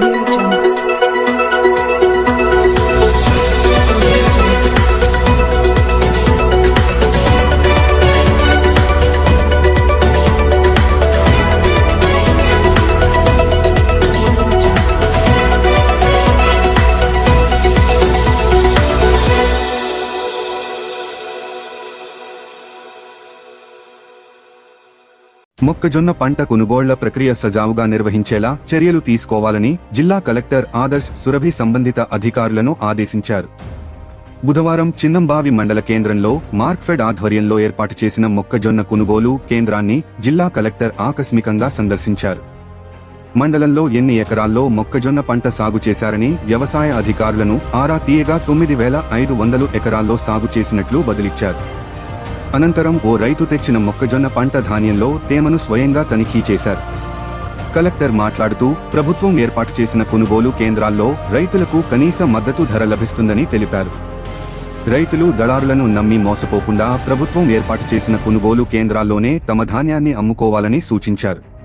morning. మొక్కజొన్న పంట కొనుగోళ్ళ ప్రక్రియ సజావుగా నిర్వహించేలా చర్యలు తీసుకోవాలని జిల్లా కలెక్టర్ ఆదర్శ్ సురభి సంబంధిత అధికారులను ఆదేశించారు. బుధవారం చిన్నంబావి మండల కేంద్రంలో మార్క్ఫెడ్ ఆధ్వర్యంలో ఏర్పాటు చేసిన మొక్కజొన్న కొనుగోలు కేంద్రాన్ని జిల్లా కలెక్టర్ ఆకస్మికంగా సందర్శించారు. మండలంలో ఎన్ని ఎకరాల్లో మొక్కజొన్న పంట సాగు చేశారని వ్యవసాయ అధికారులను ఆరా తీయగా తొమ్మిది వేల ఐదు వందలు ఎకరాల్లో సాగు చేసినట్లు బదిలిచ్చారు. అనంతరం ఓ రైతు తెచ్చిన మొక్కజొన్న పంట ధాన్యంలో తేమను స్వయంగా తనిఖీ చేశారు. కలెక్టర్ మాట్లాడుతూ ప్రభుత్వం ఏర్పాటు చేసిన కొనుగోలు కేంద్రాల్లో రైతులకు కనీస మద్దతు ధర లభిస్తుందని తెలిపారు. రైతులు దళారులను నమ్మి మోసపోకుండా ప్రభుత్వం ఏర్పాటు చేసిన కొనుగోలు కేంద్రాల్లోనే తమ ధాన్యాన్ని అమ్ముకోవాలని సూచించారు.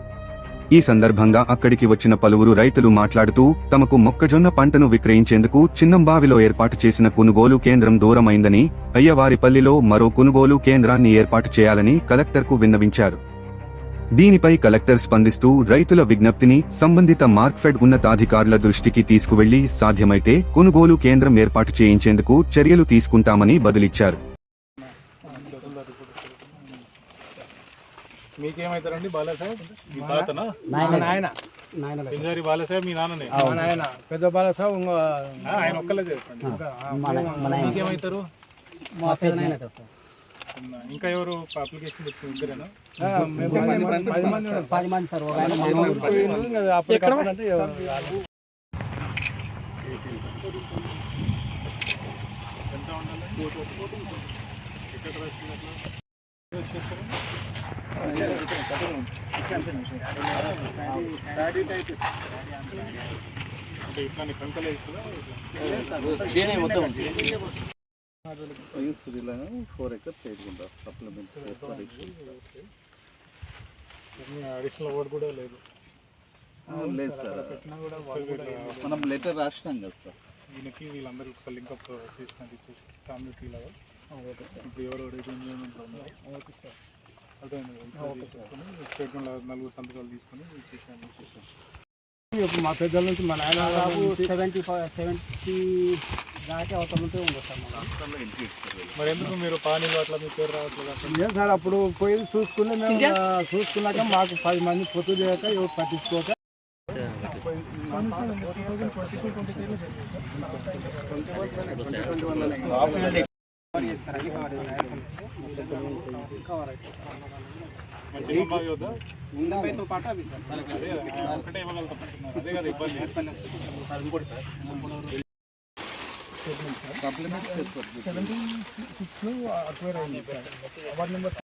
ఈ సందర్భంగా అక్కడికి వచ్చిన పలువురు రైతులు మాట్లాడుతూ తమకు మొక్కజొన్న పంటను విక్రయించేందుకు చిన్నంబావిలో ఏర్పాటు చేసిన కొనుగోలు కేంద్రం దూరమైందని అయ్యవారిపల్లిలో మరో కొనుగోలు కేంద్రాన్ని ఏర్పాటు చేయాలని కలెక్టర్కు విన్నవించారు. దీనిపై కలెక్టర్ స్పందిస్తూ రైతుల విజ్ఞప్తిని సంబంధిత మార్క్ఫెడ్ ఉన్నతాధికారుల దృష్టికి తీసుకువెళ్ళి సాధ్యమైతే కొనుగోలు కేంద్రం ఏర్పాటు చేయించేందుకు చర్యలు తీసుకుంటామని బదులిచ్చారు. మీకేమైతారండి? బాలాసాహెబ్ మీ తాతనా? నాయన. పింజారి బాలాసాహెబ్ మీ నాన్ననే? నాయన. పెద్ద ఆ, ఆయన ఒక్కలే చేస్తాండి. మీకేమైతారు? మా పెద్ద నాయన ఇంకా ఎవరు అప్లికేషన్ ఇద్దరేనా? పది మంది సార్. ఎంత ఉండాలి? ఎక్కడ అంటే ఫోర్ ఎకర్స్ వేసుకుంటారు సప్లిమెంట్ అడిషనల్ కూడా లేదు లేదు సార్ కూడా మనం లెటర్ రాసినాం కదా సార్ ఈయనకి వీళ్ళందరూ ఒకసారి లింకప్ చేసినది ఫ్యామిలీ లాగా ఓకే సార్ ఇప్పుడు ఎవరు ఓకే సార్ స్టేట్మెంట్ నలుగురు సంతకాలు తీసుకొని ఇచ్చేసాను ఇచ్చేసాను ఇప్పుడు మా పెద్దల నుంచి మా నాయన బాబు సెవెంటీ సెవెంటీ దాకా అవతల ఉంటే ఉంది సార్ మన మరి ఎందుకు మీరు పానీలు అట్లా మీ పేరు రావట్లేదు అట్లా ఏం సార్ అప్పుడు పోయి చూసుకుని మేము ఆ, చూసుకున్నాక మాకు పది మంది పొత్తు చేయక ఎవరు పట్టించుకోక మన చిన్నబావి వద్ద అదే ఒకటే ఇవ్వగలుగుతాం అదే కదా ఇబ్బంది సప్లిమెంట్ సిక్స్లో అక్వైర్ అయింది సార్ వార్డ్ నెంబర్